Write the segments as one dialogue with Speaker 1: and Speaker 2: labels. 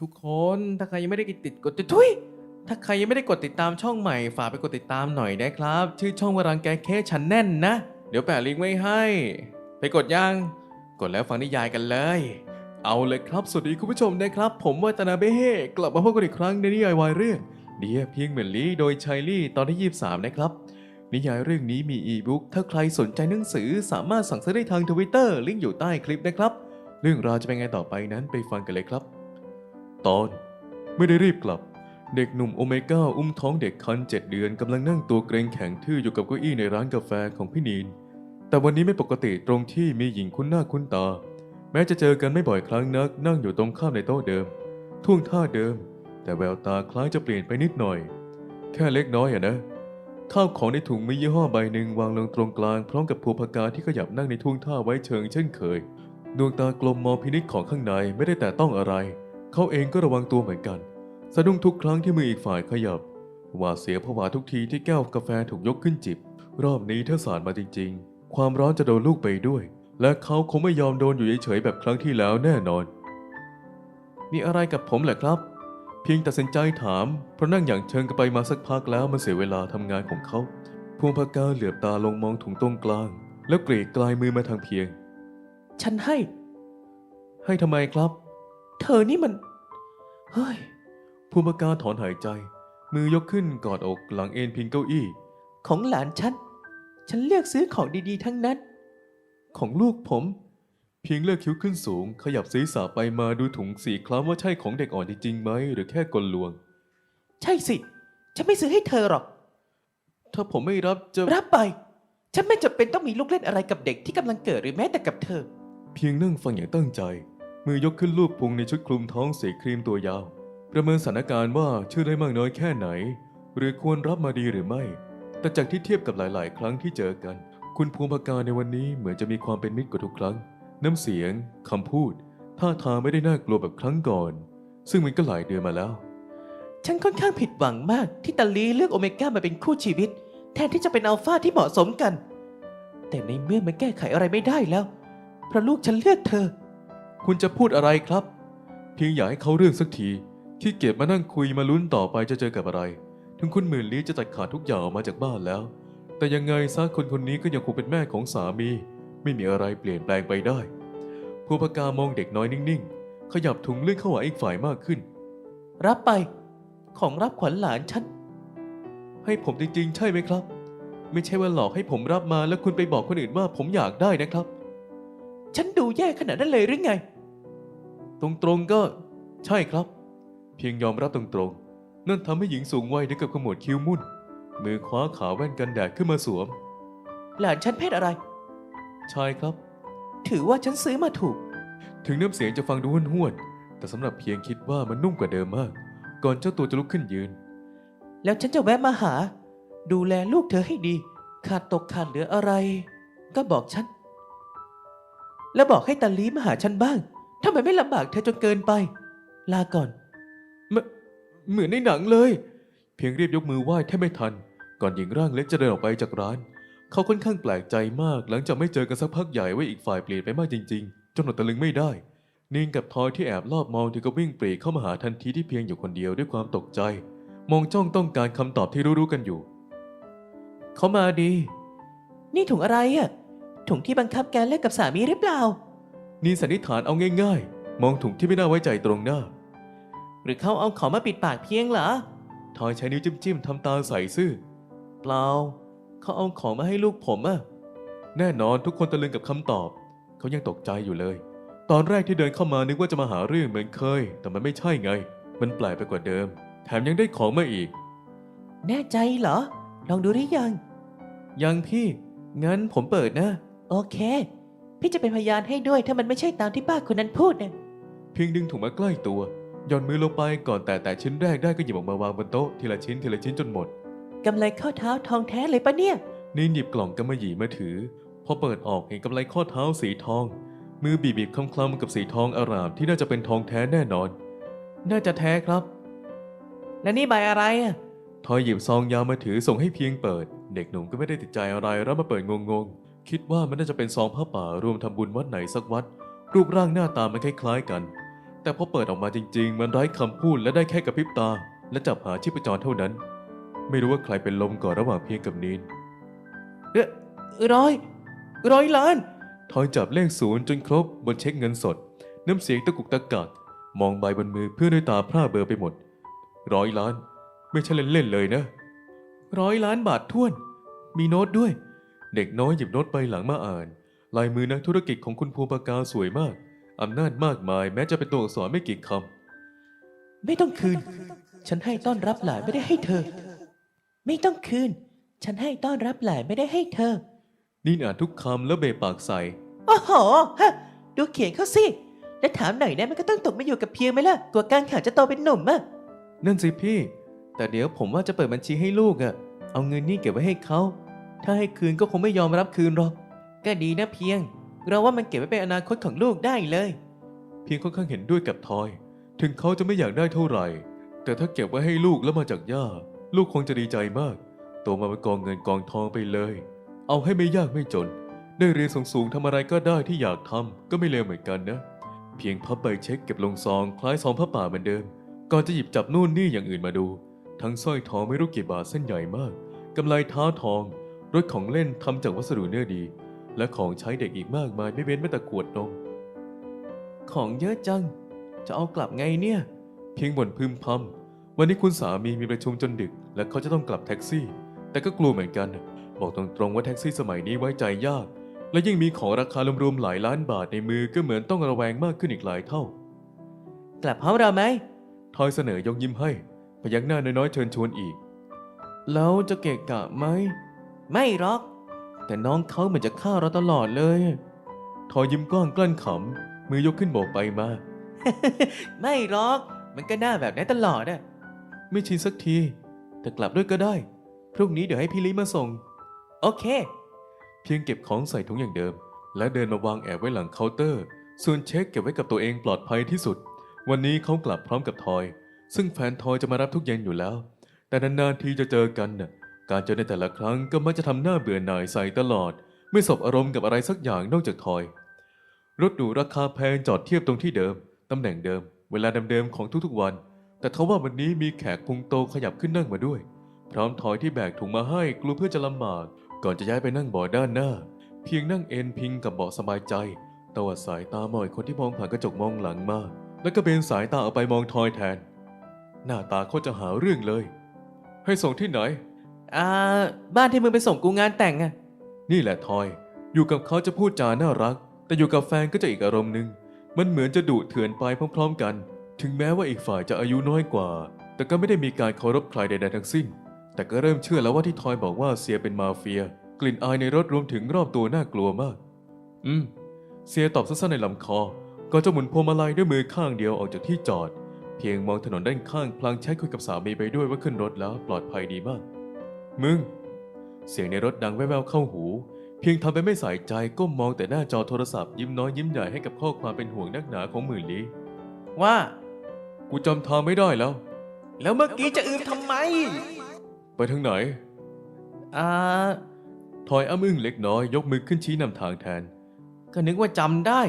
Speaker 1: ทุกคนถ้าใครยังไม่ได้กดติดกดติดทุยถ้าใครยังไม่ได้กดติดตามช่องใหม่ฝากไปกดติดตามหน่อยนะครับ ชื่อช่องวารังแกเคชันแน่นนะ เดี๋ยวแปะลิงก์ไว้ให้ ไปกดยังกดแล้วฟังนิยายกันเลย เอาเลยครับ สวัสดีคุณผู้ชมนะครับ ผมวัตนาเบเฮกลับมาพบกันอีกครั้งในนิยายวายเรื่องเดียเพียงเหมือนลีโดยชัยลี่ตอนที่ 23 นะครับ นิยายเรื่องนี้มีอีบุ๊กถ้าใครสนใจหนังสือสามารถสั่งซื้อได้ทางทวิตเตอร์ลิงก์อยู่ใต้คลิปนะครับ เรื่องราวจะเป็นไงต่อไปนั้นไปฟังกันเลยครับ ตอน ไม่ได้รีบกลับ เด็กหนุ่มโอเมก้าอุ้มท้องเด็กคันเจ็ดเดือนกำลังนั่งตัวเกรงแข็งทื่ออยู่กับเก้าอี้ในร้านกาแฟของพี่นีน แต่วันนี้ไม่ปกติตรงที่มีหญิงคุ้นหน้าคุ้นตา แม้จะเจอกันไม่บ่อยครั้งนัก นั่งอยู่ตรงข้ามในโต๊ะเดิม ท่วงท่าเดิม แต่แววตาคล้ายจะเปลี่ยนไปนิดหน่อย แค่เล็กน้อยอะนะข้าวของในถุงมียี่ห้อใบหนึ่งวางลงตรงกลางพร้อมกับภูพกาที่ขยับนั่งในท่วงท่าไว้เชิงเช่นเคย ดวงตากลมมองพินิจของข้างในไม่ได้แต่ต้องอะไร เขาเองก็ระวังตัวเหมือนกัน สะดุ้งทุกครั้งที่มืออีกฝ่ายขยับหวาดเสียผวาทุกทีที่แก้วกาแฟถูกยกขึ้นจิบ รอบนี้ถ้าสารมาจริง ๆ ความร้อนจะโดนลูกไปด้วย และเขาคงไม่ยอมโดนอยู่เฉยๆแบบครั้งที่แล้วแน่นอน มีอะไรกับผมเหรอครับ เพียงตัดสินใจถาม เพราะนั่งอย่างเชิงกันไปมาสักพักแล้วมันเสียเวลาทำงานของเขาพวงพากาเหลือบตาลงมองถุงตรงกลาง แล้วกรีดกลายมือมาทางเพียง
Speaker 2: ฉันให้
Speaker 1: ให้ทำไมครับ
Speaker 2: เธอนี่มัน เฮ้ย
Speaker 1: ภูมิปากาถอนหายใจ มือยกขึ้นกอดอกหลังเอ็นพิงเก้าอี้
Speaker 2: ของหลานฉัน ฉันเลือกซื้อของดีๆ ทั้งนั้น
Speaker 1: ของลูกผม เพียงเลือกคิ้วขึ้นสูง ขยับศีรษะไปมาดูถุงสีคล้ำว่าใช่ของเด็กอ่อนจริงๆไหมหรือแค่กลลวง
Speaker 2: ใช่สิ ฉันไม่ซื้อให้เธอหรอก
Speaker 1: ถ้าผมไม่รับจะ
Speaker 2: รับไป ฉันไม่จำเป็นต้องมีลูกเล่นอะไรกับเด็กที่กำลังเกิดหรือแม้แต่กับเธอ
Speaker 1: เพียงนั่งฟังอย่างตั้งใจ มือยกขึ้นลูบพุงในชุดคลุมท้องสีครีมตัวยาว ประเมินสถานการณ์ว่าเชื่อได้มากน้อยแค่ไหน หรือควรรับมาดีหรือไม่ แต่จากที่เทียบกับหลาย ๆ ครั้งที่เจอกัน คุณภูมิปากาในวันนี้เหมือนจะมีความเป็นมิตรกว่าทุกครั้ง น้ำเสียงคำพูด ท่าทางไม่ได้น่ากลัวแบบครั้งก่อน ซึ่งมันก็หลายเดือนมาแล้ว
Speaker 2: ฉันค่อนข้างผิดหวังมากที่ตาลีเลือกโอเมก้ามาเป็นคู่ชีวิต แทนที่จะเป็นอัลฟาที่เหมาะสมกัน แต่ในเมื่อมันแก้ไขอะไรไม่ได้แล้วเพราะลูกฉันเลือกเธอ
Speaker 1: คุณจะพูดอะไรครับ เพียงอยากให้เขาเรื่องสักที ที่เกียจมานั่งคุยมาลุ้นต่อไปจะเจอกับอะไร ถึงคุณหมื่นลี้จะตัดขาดทุกอย่างออกมาจากบ้านแล้ว แต่ยังไงซะคนคนนี้ก็ยังคงเป็นแม่ของสามี ไม่มีอะไรเปลี่ยนแปลงไปได้ ผู้ประกามองเด็กน้อยนิ่งๆ ขยับถุงเลื่อนเข้าหาอีกฝ่ายมากขึ้น
Speaker 2: รับไป ของรับขวัญหลานฉัน
Speaker 1: ให้ผมจริงๆ ใช่ไหมครับ ไม่ใช่ว่าหลอกให้ผมรับมาแล้วคุณไปบอกคนอื่นว่าผมอยากได้นะครับ
Speaker 2: ฉันดูแย่ขนาดนั้นเลยหรือไง
Speaker 1: ตรงๆก็ใช่ครับ เพียงยอมรับตรงๆ นั่นทำให้หญิงสูงวัยถึงกับขมวดคิ้วมุ่น มือคว้าขาแว่นกันแดดขึ้นมาสวม
Speaker 2: หลานฉันเพศอะไร
Speaker 1: ชายครับ
Speaker 2: ถือว่าฉันซื้อมาถูก
Speaker 1: ถึงน้ำเสียงจะฟังดูห้วนๆ แต่สำหรับเพียงคิดว่ามันนุ่มกว่าเดิมมาก ก่อนเจ้าตัวจะลุกขึ้นยืน
Speaker 2: แล้วฉันจะแวะมาหา ดูแลลูกเธอให้ดี ขาดตกขาดเหลืออะไร ก็บอกฉัน แล้วบอกให้ตาลีมาหาฉันบ้าง ทำไมไม่ลำบากเธอจนเกินไป ลาก่อน
Speaker 1: เหมือนในหนังเลย เพียงรีบยกมือไหว้แทบไม่ทัน ก่อนหญิงร่างเล็กจะเดินออกไปจากร้าน เขาค่อนข้างแปลกใจมาก หลังจากไม่เจอกันสักพักใหญ่ว่าอีกฝ่ายเปลี่ยนไปมากจริงๆ จนอดตะลึงไม่ได้ นิงกับทอยที่แอบลอบมองถึงก็วิ่งปรีเข้ามาหาทันทีที่เพียงอยู่คนเดียวด้วยความตกใจ มองจ้องต้องการคำตอบที่รู้ๆกันอยู่
Speaker 2: เขามาดี นี่ถุงอะไรอะถุงที่บังคับแกเลิกกับสามีหรือเปล่า
Speaker 1: นินสันนิษฐานเอาง่ายๆ มองถุงที่ไม่น่าไว้ใจตรงหน้า
Speaker 2: หรือเขาเอาของมาปิดปากเพียงเหรอ
Speaker 1: ทอยใช้นิ้วจิ้มๆทำตาใส่ซื่อ
Speaker 2: เปล่า เขาเอาของมาให้ลูกผมอะ
Speaker 1: แน่นอนทุกคนตะลึงกับคำตอบ เขายังตกใจอยู่เลย ตอนแรกที่เดินเข้ามานึกว่าจะมาหาเรื่องเหมือนเคย แต่มันไม่ใช่ไง มันแปลกไปกว่าเดิม แถมยังได้ของมาอีก
Speaker 2: แน่ใจเหรอ ลองดูหรือยัง
Speaker 1: ยังพี่ งั้นผมเปิดนะ
Speaker 2: โอเค พี่จะเป็นพยานให้ด้วยถ้ามันไม่ใช่ตามที่ป้าคนนั้นพูดนะ
Speaker 1: เพียงดึงถุงมาใกล้ตัวหย่อนมือลงไปก่อนแต่แต่ชิ้นแรกได้ก็หยิบออกมาวางบนโต๊ะทีละชิ้นทีละชิ้นจนหมด
Speaker 2: กำไรข้อเท้าทองแท้เลยปะเนี่ย
Speaker 1: นินหยิบกล่องกำมะหยี่มาถือ พอเปิดออกเห็นกำไลข้อเท้าสีทอง มือบีบๆคลำๆกับสีทองอารามที่น่าจะเป็นทองแท้แน่นอน น่าจะแท้ครับ
Speaker 2: และนี่ใบอะไรอะ
Speaker 1: ทอยหยิบซองยามาถือส่งให้เพียงเปิด เด็กหนุ่มก็ไม่ได้ติดใจอะไรแล้วมาเปิดงงๆ คิดว่ามันน่าจะเป็นซองผ้าป่ารวมทำบุญวัดไหนสักวัด รูปร่างหน้าตามันคล้ายๆกัน แต่พอเปิดออกมาจริง ๆ มันไร้คำพูดและได้แค่กระพริบตา และจับหาชีพจรเท่านั้น ไม่รู้ว่าใครเป็นลมก่อนระหว่างเพียงกับนีน
Speaker 2: เอ้อร้อยร้อยล้าน
Speaker 1: ทอยจับเลขศูนย์จนครบบนเช็คเงินสด น้ำเสียงตะกุกตะกักมองใบบนมือเพื่อด้วยตาพร่าเบลอไปหมด ร้อยล้าน ไม่ใช่เล่นๆเลยนะ ร้อยล้านบาทท้วน มีโน้ตด้วย เด็กน้อยหยิบโน้ตใบหลังมาอ่าน ลายมือนักธุรกิจของคุณภูมิปากาสวยมาก อำนาจมากมายแม้จะเป็นตัวอักษรไม่กี่ค
Speaker 2: ไม่ต้องคืน ฉันให้ต้อนรับหลานไม่ได้ให้เธอ ไม่ต้องคืน ฉันให้ต้อนรับหลานไม่ได้ให้เธอำ
Speaker 1: นี่อ่านทุกคำแล้วเบะปากใส่
Speaker 2: โอ้โหฮะดูเขียนเขาสิ และถามหน่อยนะมันก็ต้องตกมาอยู่กับเพียงไหมล่ะ กว่ากลางข่าวจะโตเป็นหนุ่มอะ
Speaker 1: นั่นสิพี่ แต่เดี๋ยวผมว่าจะเปิดบัญชีให้ลูกอะ่ะเอาเงินนี่เก็บไว้ให้เขา ถ้าให้คืนก็คงไม่ยอมรับคืนหรอก
Speaker 2: ก็ดีนะเพียง เราว่ามันเก็บไว้เป็นอนาคตของลูกได้เลย
Speaker 1: เพียงค่อนข้างเห็นด้วยกับทอย ถึงเขาจะไม่อยากได้เท่าไหร่ แต่ถ้าเก็บไว้ให้ลูกแล้วมาจากย่า ลูกคงจะดีใจมาก โตมาเป็นกองเงินกองทองไปเลย เอาให้ไม่ยากไม่จน ได้เรียนสูงๆทำอะไรก็ได้ที่อยากทำก็ไม่เลวเหมือนกันนะ เพียงพับใบเช็คเก็บลงซองคล้ายซองผ้าป่าเหมือนเดิม ก่อนจะหยิบจับนู่นนี่อย่างอื่นมาดู ทั้งสร้อยทองไม่รู้กี่บาทเส้นใหญ่มากกำไลเท้าทอง รถของเล่นทำจากวัสดุเนื้อดี และของใช้เด็กอีกมากมายไม่เว้นแม้แต่ขวดนม ของเยอะจัง จะเอากลับไงเนี่ย เพียงบ่นพึมพำวันนี้คุณสามีมีประชุมจนดึก และเขาจะต้องกลับแท็กซี่ แต่ก็กลัวเหมือนกัน บอกตรงๆว่าแท็กซี่สมัยนี้ไว้ใจยาก และยิ่งมีของราคารวมๆหลายล้านบาทในมือก็เหมือนต้องระแวงมากขึ้นอีกหลายเท่า
Speaker 2: กลับพร้อมเราไหม
Speaker 1: ทอยเสนอยกยิ้มให้ พยักหน้าน้อยๆเชิญชวนอีก แล้วจะเกะกะไหม
Speaker 2: ไม่หรอก
Speaker 1: แต่น้องเขาเหมือนจะฆ่าเราตลอดเลย ทอยยิ้มกว้างกลั้นขำมือยกขึ้นโบกไปมา
Speaker 2: ไม่หรอก มันก็หน้าแบบนี้ตลอดอะ
Speaker 1: ไม่ชินสักทีแต่กลับด้วยก็ได้ พรุ่งนี้เดี๋ยวให้พี่ลิมาส่ง
Speaker 2: โอเค
Speaker 1: เพียงเก็บของใส่ถุงอย่างเดิม และเดินมาวางแอบไว้หลังเคาน์เตอร์ ส่วนเช็คเก็บไว้กับตัวเองปลอดภัยที่สุด วันนี้เขากลับพร้อมกับทอย ซึ่งแฟนทอยจะมารับทุกเย็นอยู่แล้ว แต่นานๆทีจะเจอกันน่ะ การเจอในแต่ละครั้งก็มักจะทำหน้าเบื่อหน่ายใส่ตลอด ไม่สบอารมณ์กับอะไรสักอย่างนอกจากทอย รถหรูราคาแพงจอดเทียบตรงที่เดิม ตำแหน่งเดิม เวลาเดิมๆของทุกๆวัน แต่เขาว่าวันนี้มีแขกพุงโตขยับขึ้นนั่งมาด้วย พร้อมทอยที่แบกถุงมาให้กลัวเพื่อจะลำบากก่อนจะย้ายไปนั่งเบาะด้านหน้า เพียงนั่งเอนพิงกับเบาะสบายใจตวัดสายตามองอีกคนที่มองผ่านกระจกมองหลังมา แล้วก็เบนสายตาออกไปมองทอยแทน หน้าตาโคตรจะหาเรื่องเลย ให้ส่งที่ไหน
Speaker 2: อ่าบ้านที่มึงไปส่งกูงานแต่งอะ
Speaker 1: นี่แหละทอย อยู่กับเขาจะพูดจาน่ารัก แต่อยู่กับแฟนก็จะอีกอารมณ์หนึ่งมันเหมือนจะดุเถื่อนไปพร้อมๆกัน ถึงแม้ว่าอีกฝ่ายจะอายุน้อยกว่า แต่ก็ไม่ได้มีการเคารพใครใดๆทั้งสิ้น แต่ก็เริ่มเชื่อแล้วว่าที่ทอยบอกว่าเสียเป็นมาเฟีย กลิ่นอายในรถรวมถึงรอบตัวน่ากลัวมาก อืม เสียตอบสั้นๆในลำคอก่อนจะหมุนพวงมาลัยด้วยมือข้างเดียวออกจากที่จอด เพียงมองถนนด้านข้างพลางแชทคุยกับสามีไปด้วยว่าขึ้นรถแล้วปลอดภัยดีมาก มึง เสียงในรถดังแว่วๆเข้าหู เพียงทำไปไม่ใส่ใจก้มมองแต่หน้าจอโทรศัพท์ยิ้มน้อยยิ้มใหญ่ให้กับข้อความเป็นห่วงนักหนาของหมื่นลี้
Speaker 2: ว่า
Speaker 1: กูจำทางไม่ได้แล้ว
Speaker 2: แล้วเมื่อกี้จะอืมทำไม
Speaker 1: ไปทางไหน
Speaker 2: อ่า
Speaker 1: ทอยอ้ำอึ้งเล็กน้อยยกมือขึ้นชี้นำทางแทน
Speaker 2: ก็นึกว่าจำได้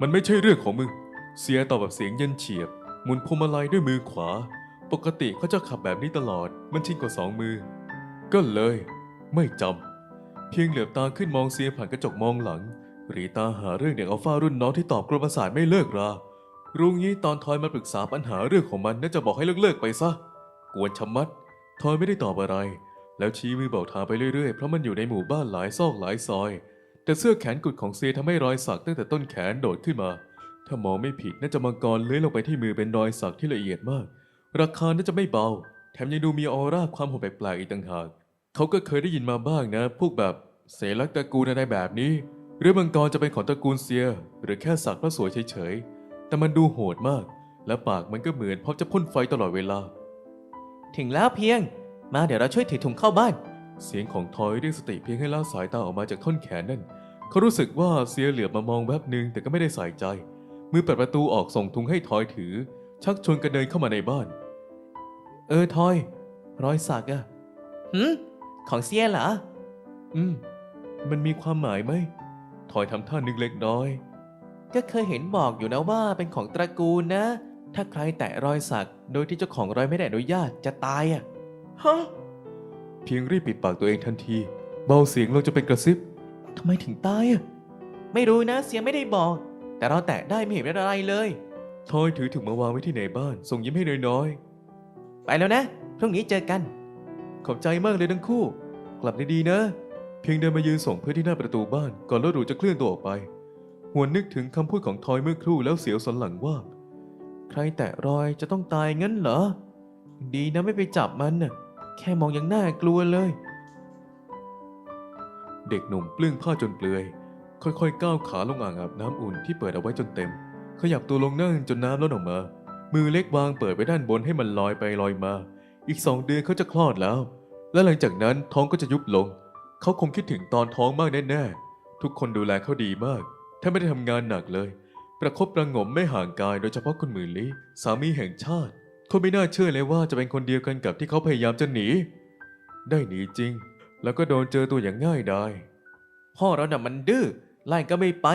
Speaker 1: มันไม่ใช่เรื่องของมึง เสียตอบแบบเสียงเย็นเฉียบ หมุนพวงมาลัยด้วยมือขวา ปกติเขาจะขับแบบนี้ตลอด มันชินกว่าสองมือ ก็เลยไม่จำเพียงเหลือบตาขึ้นมองเสียผ่านกระจกมองหลัง รีตาหาเรื่องเด็กอัลฟารุ่นน้องที่ตอบกรมประสาทไม่เลิกรารู้งี้ตอนทอยมาปรึกษาปัญหาเรื่องของมันน่าจะบอกให้เลิกๆไปซะ กวนชะมัด ทอยไม่ได้ตอบอะไร แล้วชี้มือบอกทางไปเรื่อยๆ เพราะมันอยู่ในหมู่บ้านหลายซอกหลายซอย แต่เสื้อแขนกุดของเซียทำให้รอยสักตั้งแต่ต้นแขนโดดขึ้นมา ถ้ามองไม่ผิดน่าจะมังกรเลื้อยลงไปที่มือเป็นรอยสักที่ละเอียดมาก ราคาน่าจะไม่เบา แถมยังดูมีออร่าความโหดแปลกๆอีกต่างหากเขาก็เคยได้ยินมาบ้างนะ พวกแบบเสลักตระกูลอะไรแบบนี้ หรือมังกรจะเป็นของตระกูลเซีย หรือแค่สักเพราะสวยเฉยๆ แต่มันดูโหดมาก และปากมันก็เหมือนพร้อมจะพ่นไฟตลอดเวลา
Speaker 2: ถึงแล้วเพียง มาเดี๋ยวเราช่วยถือถุงเข้าบ้าน
Speaker 1: เสียงของทอยเรียกสติเพียงให้ละสายตาออกมาจากท่อนแขนนั่น เขารู้สึกว่าเสียเหลือบมามองแวบหนึ่งแต่ก็ไม่ได้ใส่ใจ มือเปิดประตูออกส่งทุงให้ทอยถือ ชักชวนกันเดินเข้ามาในบ้าน
Speaker 2: เออทอย รอยสักอะหืมของเซียเหรอ
Speaker 1: อืม มันมีความหมายไหม ทอยทำท่านึกเล็กน้อย
Speaker 2: กก็เคยเห็นบอกอยู่นะว่าเป็นของตระกูลนะ ถ้าใครแตะรอยสัก โดยที่เจ้าของรอยไม่ได้อนุญาตจะตายอะฮะ
Speaker 1: เพียงรีบปิดปากตัวเองทันที เบาเสียงลงจะเป็นกระซิบ
Speaker 2: ทำไมถึงตายอะไม่รู้นะเสียไม่ได้บอก แต่เราแตะได้ไม่เห็นเป็นอะไรเลย
Speaker 1: ทอยถือถุงมาวางไว้ที่ในบ้าน ส่งยิ้มให้น้อย
Speaker 2: ไปแล้วนะ พรุ่งนี้เจอกัน
Speaker 1: ขอบใจมากเลยทั้งคู่ กลับดีๆนะ เพียงเดินมายืนส่งเพื่อที่หน้าประตูบ้านก่อนรถหรูจะเคลื่อนตัวออกไป หวนนึกถึงคำพูดของทอยเมื่อครู่แล้วเสียวสันหลังว่า
Speaker 2: ใครแตะรอยจะต้องตายงั้นเหรอ ดีนะไม่ไปจับมันน่ะ แค่มองยังน่ากลัวเลย
Speaker 1: เด็กหนุ่มเปลื้องผ้าจนเปลือย ค่อยๆ ก้าวขาลงอ่างอาบน้ำอุ่นที่เปิดเอาไว้จนเต็ม ขยับตัวลงนั่งจนน้ำล้นออกมา มือเล็กวางเปิดไปด้านบนให้มันลอยไปลอยมา อีกสองเดือนเขาจะคลอดแล้ว และหลังจากนั้นท้องก็จะยุบลง เขาคงคิดถึงตอนท้องมากแน่ๆ ทุกคนดูแลเขาดีมากแทบไม่ได้ทำงานหนักเลย ประคบประงมไม่ห่างกายโดยเฉพาะคุณหมื่นลี้สามีแห่งชาติเขาไม่น่าเชื่อเลยว่าจะเป็นคนเดียวกันกับที่เขาพยายามจะหนี ได้หนีจริง แล้วก็โดนเจอตัวอย่างง่ายดาย
Speaker 2: พ่อเราน่ะมันดื้อไล่ก็ไม่ไป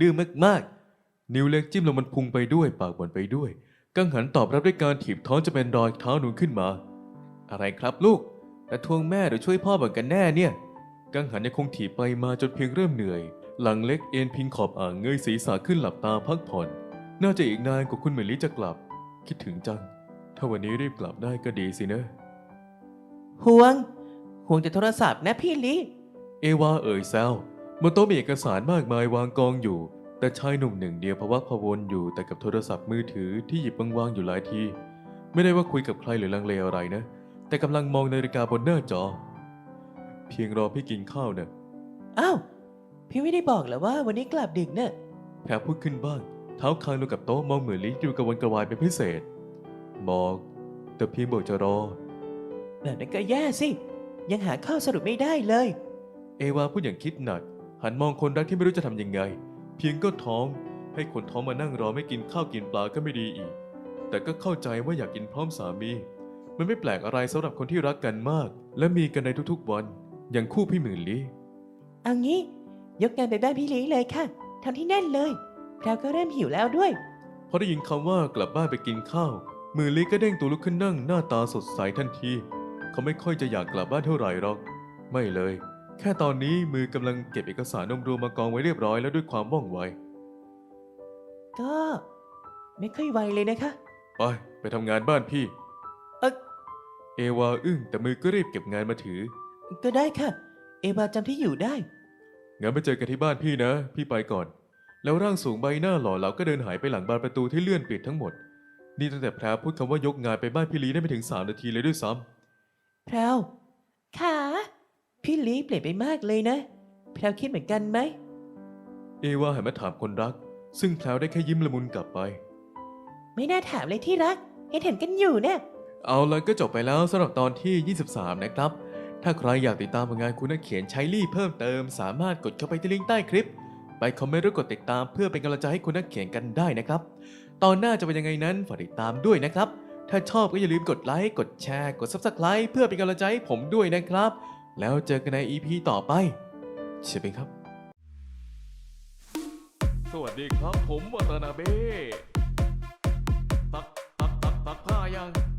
Speaker 2: ดื้อมากๆ
Speaker 1: นิ้วเล็กจิ้มลงมันพุงไปด้วย ปากบ่นไปด้วย กังหันตอบรับด้วยการถีบท้องจะเป็นรอยเท้าหนูขึ้นมา
Speaker 2: ๆอะไรครับลูกแต่ทวงแม่หรือช่วยพ่อเหมือนกันแน่เนี่ย
Speaker 1: กังหันยังคงถีบไปมาจนเพียงเริ่มเหนื่อย หลังเล็กเอ็นพิงขอบอ่างเงยศีรษะขึ้นหลับตาพักผ่อน น่าจะอีกนานกว่าคุณเหมยลี่จะกลับ คิดถึงจัง ถ้าวันนี้รีบกลับได้ก็ดีสินะ
Speaker 2: ห่วง ห่วงแต่โทรศัพท์นะพี่ลิ
Speaker 1: เอวาเอ่ยแซวบนโต๊ะมีเอกสารมากมายวางกองอยู่ แต่ชายหนุ่มหนึ่งเดียวพะวักพะวนอยู่แต่กับโทรศัพท์มือถือที่หยิบวางๆอยู่หลายที ไม่ได้ว่าคุยกับใครหรือลังเลอะไรนะ แต่กำลังมองนาฬิกาบนหน้าจอ เพียงรอพี่กินข้าวนะ
Speaker 2: อ้าวพี่ไม่ได้บอกเหรอว่าวันนี้กลับดึกเน่ะ
Speaker 1: แพรพูดขึ้นบ้าง เท้าคางลงกับโต๊ะมองเหมือนลิ้นอยู่กระวนกระวายเป็นพิเศษบอก แต่เพียงบอกจะรอ
Speaker 2: แบบนั้นก็แย่สิ ยังหาข้อสรุปไม่ได้เลย
Speaker 1: เอวาพูดอย่างคิดหนัก หันมองคนรักที่ไม่รู้จะทำยังไง เพียงก็ท้องให้คนท้องมานั่งรอไม่กินข้าวกินปลาก็ไม่ดีอีก แต่ก็เข้าใจว่าอยากกินพร้อมสามี มันไม่แปลกอะไรสำหรับคนที่รักกันมาก และมีกันในทุกๆวัน อย่างคู่พี่หมื่นลี้
Speaker 2: เอางี้ ยกงานไปบ้านพี่ลิเลยค่ะทำที่แน่นเลยเราก็เริ่มหิวแล้วด้วย
Speaker 1: พอได้ยินคำว่ากลับบ้านไปกินข้าว มือลิก็เด้งตัวลุกขึ้นนั่งหน้าตาสดใสทันที เขาไม่ค่อยจะอยากกลับบ้านเท่าไหร่หรอก ไม่เลย แค่ตอนนี้มือกำลังเก็บเอกสารรวมๆมากองไว้เรียบร้อยแล้วด้วยความว่องไว
Speaker 2: ก็ไม่ค่อยไวเลยนะคะ
Speaker 1: ไป ไปทำงานบ้านพี่
Speaker 2: เอ่อ
Speaker 1: เอวาอึ้งแต่มือก็รีบเก็บงานมาถือ
Speaker 2: ก็ได้ค่ะ เอวาจำที่อยู่ได้
Speaker 1: งั้นไปเจอกันที่บ้านพี่นะ พี่ไปก่อน แล้วร่างสูงใบหน้าหล่อเหลาก็เดินหายไปหลังบานประตูที่เลื่อนปิดทั้งหมด นี่ตั้งแต่แพรพูดคำว่ายกงานไปบ้านพี่ลีได้ไม่ถึงสามนาทีเลยด้วยซ้ำ
Speaker 2: แพรวค่ะ พี่ลีเปลี่ยนไปมากเลยนะแพรวคิดเหมือนกันไหม
Speaker 1: เอวาหันมาถามคนรัก ซึ่งแพรวได้แค่ยิ้มละมุนกลับไป
Speaker 2: ไม่น่าถามเลยที่รักเห็นเห็นกันอยู่เนี่ย
Speaker 1: เอาละก็จบไปแล้วสำหรับตอนที่ 23 นะครับ ถ้าใครอยากติดตามผลงานคุณนักเขียนใช้ลี่เพิ่มเติม สามารถกดเข้าไปที่ลิงก์ใต้คลิป ไปคอมเมนต์หรือกดติดตามเพื่อเป็นกำลังใจให้คุณนักเขียนกันได้นะครับ ตอนหน้าจะเป็นยังไงนั้นฝากติดตามด้วยนะครับ ถ้าชอบก็อย่าลืมกดไลค์ กดแชร์ กด Subscribe เพื่อเป็นกำลังใจให้ผมด้วยนะครับ แล้วเจอกันใน EP ต่อไปเชิญครับ สวัสดีครับผมวัตนาเบ้ตักตักตักตักผ้ายัง